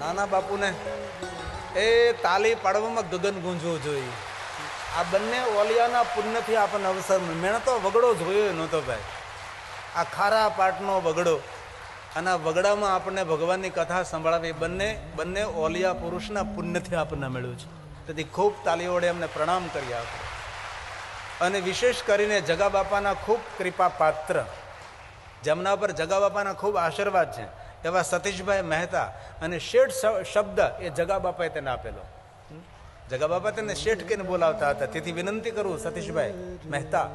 નાના બાપુને એ તાલી પાડવામાં ગગન ગુંજવું જોઈએ. આ બંને ઓલિયાના પુણ્યથી આપણને અવસર. મેં તો વગડો જોયો નહોતો ભાઈ. આ ખારા પાટનો વગડો અને વગડામાં આપણને ભગવાનની કથા સંભળાવી બંને બંને ઓલિયા પુરુષના પુણ્યથી આપણને મળ્યું છે. તેથી ખૂબ તાલીઓ વડે અમને પ્રણામ કરી આપો અને વિશેષ કરીને જગા બાપાના ખૂબ કૃપા પાત્ર જેમના પર જગા બાપાના ખૂબ આશીર્વાદ છે. એવા સતીશભાઈ મહેતા અને શેઠ શબ્દ એ જગા બાપાએ તેને આપેલો. જગા બાપા તેને શેઠ કહીને બોલાવતા હતા. તેથી વિનંતી કરું સતીશભાઈ મહેતા,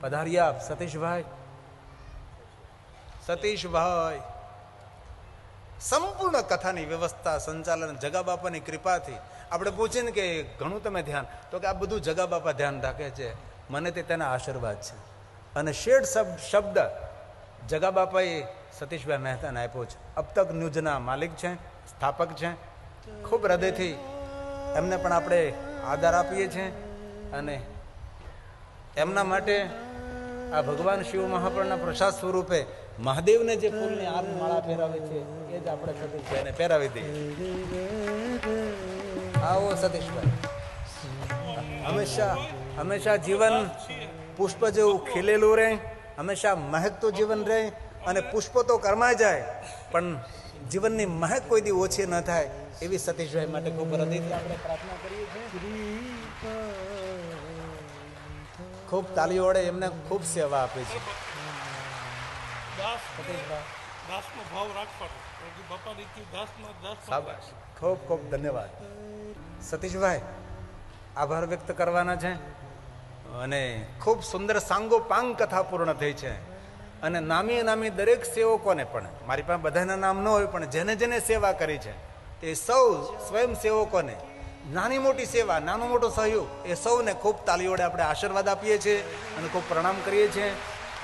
પધાર્યા આપ સતીશભાઈ. સતીશભાઈ, સંપૂર્ણ કથાની વ્યવસ્થા, સંચાલન જગા બાપાની કૃપાથી આપણે પૂછીને કે ઘણું તમે ધ્યાન, તો કે આ બધું જગા બાપા ધ્યાન રાખે છે. મને તે તેના આશીર્વાદ છે. અને શેઠ શબ- શબ્દ જગા બાપાએ સતીશભાઈ મહેતાને આપ્યો છે. અબ તક ન્યૂઝના માલિક છે, સ્થાપક છે. ખૂબ હૃદયથી એમને પણ આપણે આદર આપીએ છીએ અને એમના માટે આ ભગવાન શિવ મહાપ્રણના પ્રસાદ સ્વરૂપે મહાદેવને જે ફૂલની આમ માળા પહેરાવે છે, એ જ આપણે સતીશભાઈને પહેરાવી દઈએ. આવો સતીશભાઈ. હંમેશા હંમેશા જીવન પુષ્પ જેવું ખીલેલું રહે, હંમેશા મહેકતું જીવન રહે અને પુષ્પો તો કરમાઈ જાય, પણ જીવનની મહેક કોઈ દી ઓછી ન થાય, એવી સતીશભાઈ માટે ખૂબ હૃદયથી આપણે પ્રાર્થના કરીએ છીએ. ખૂબ તાલીઓ વડે એમને ખૂબ સેવા આપી છે. ખૂબ ખૂબ ધન્યવાદ. સતીશભાઈ, આભાર વ્યક્ત કરવાના છે. અને ખૂબ સુંદર સાંગો પાંગ કથા પૂર્ણ થઈ છે. અને નામી નામી દરેક સેવકોને પણ, મારી પાસે બધાના નામ ન હોય, પણ જેને જેને સેવા કરી છે એ સૌ સ્વયં સેવકોને, નાની મોટી સેવા, નાનો મોટો સહયોગ, એ સૌને ખૂબ તાલી વડે આપણે આશીર્વાદ આપીએ છીએ અને ખૂબ પ્રણામ કરીએ છીએ.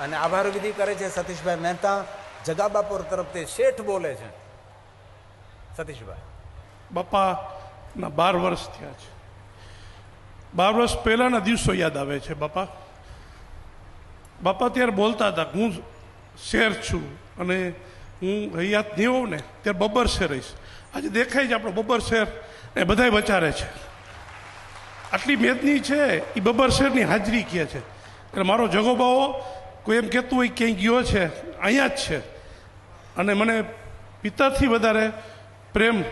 અને આભાર વિધિ કરે છે સતીશભાઈ મહેતા, જગાબાપુર તરફથી શેઠ બોલે છે. સતીશભાઈ. બાપાના બાર વર્ષ થયા છે. બાર વર્ષ પહેલાના દિવસો યાદ આવે છે, બાપા. બાપા ત્યારે બોલતા હતા હું શેર છું અને હું હૈયાત નહીં હોઉં ને ત્યારે બબ્બર શેર રહીશ. આજે દેખાય છે આપણો બબ્બર શેર એ બધાય વચારે છે. આટલી મેદની છે એ બબ્બર શેરની હાજરી કહે છે. એટલે મારો જગોબાઓ, કોઈ એમ કહેતું હોય ક્યાંય ગયો છે, અહીંયા જ છે. અને મને પિતાથી વધારે પ્રેમ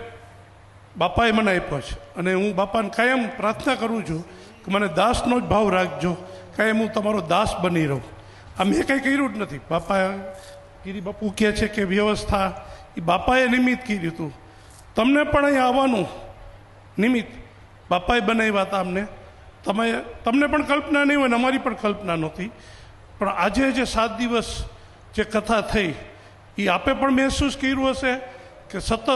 બાપાએ મને આપ્યો છે. અને હું બાપાને કાયમ પ્રાર્થના કરું છું કે મને દાસનો જ ભાવ રાખજો. કાયમ હું તમારો દાસ બની રહું. આ મેં કંઈ કર્યું જ નથી. બાપા ગીરી બાપુ કહે છે કે વ્યવસ્થા. એ બાપાએ નિમિત્ત કર્યું હતું તમને પણ અહીં આવવાનું નિમિત્ત. બાપાએ બનાવ્યા હતા અમને. તમે, તમને પણ કલ્પના નહીં હોય ને અમારી પણ કલ્પના નહોતી. પણ આજે જે સાત દિવસ જે કથા થઈ એ આપે પણ મહેસૂસ કર્યું હશે કે સતત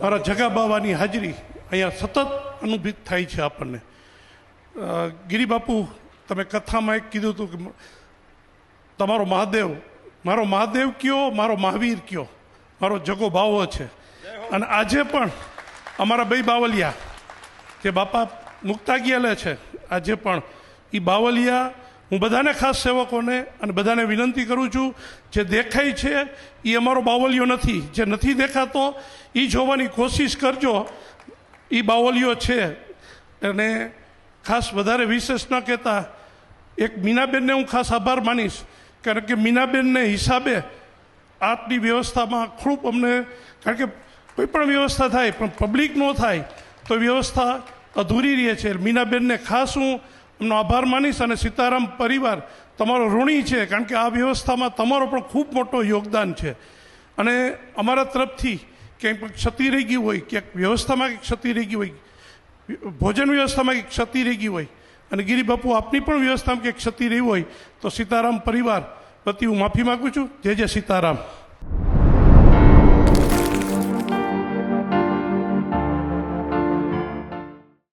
મારા જગા બાવાની હાજરી અહીંયા સતત અનુભૂત થાય છે આપણને. ગિરિબાપુ, તમે કથામાં એક કીધું હતું કે તમારો મહાદેવ, મારો મહાદેવ કયો, મારો મહાવીર કયો? મારો જગો બાવો છે. અને આજે પણ અમારા બે બાવલિયા જે બાપા મુક્તા ગયેલે છે, આજે પણ એ બાવલિયા, હું બધાને ખાસ સેવકોને અને બધાને વિનંતી કરું છું, જે દેખાય છે એ અમારો બાવલિયો નથી. જે નથી દેખાતો એ જોવાની કોશિશ કરજો. એ બાવલિયો છે. અને ખાસ વધારે વિશેષ ન કહેતા, એક મીનાબેનને હું ખાસ આભાર માનીશ. કારણ કે મીનાબેનને હિસાબે આપની વ્યવસ્થામાં ખૂબ અમને, કારણ કે કોઈ પણ વ્યવસ્થા થાય, પણ પબ્લિક ન થાય, તો વ્યવસ્થા અધૂરી રહે છે. મીનાબેનને ખાસ હું એમનો આભાર માનીશ અને સીતારામ પરિવાર તમારો ઋણી છે, કારણ કે આ વ્યવસ્થામાં તમારો પણ ખૂબ મોટો યોગદાન છે. અને અમારા તરફથી ક્યાંક ક્ષતિ રહી ગઈ હોય, ક્યાંક વ્યવસ્થામાં કંઈક ક્ષતિ રહી ગઈ હોય, ભોજન વ્યવસ્થામાં કંઈક ક્ષતિ રહી ગઈ હોય, અને ગિરિબાપુ આપની પણ વ્યવસ્થામાં કંઈક ક્ષતિ રહી હોય, તો સીતારામ પરિવાર વતી હું માફી માગું છું. જય જય સીતારામ.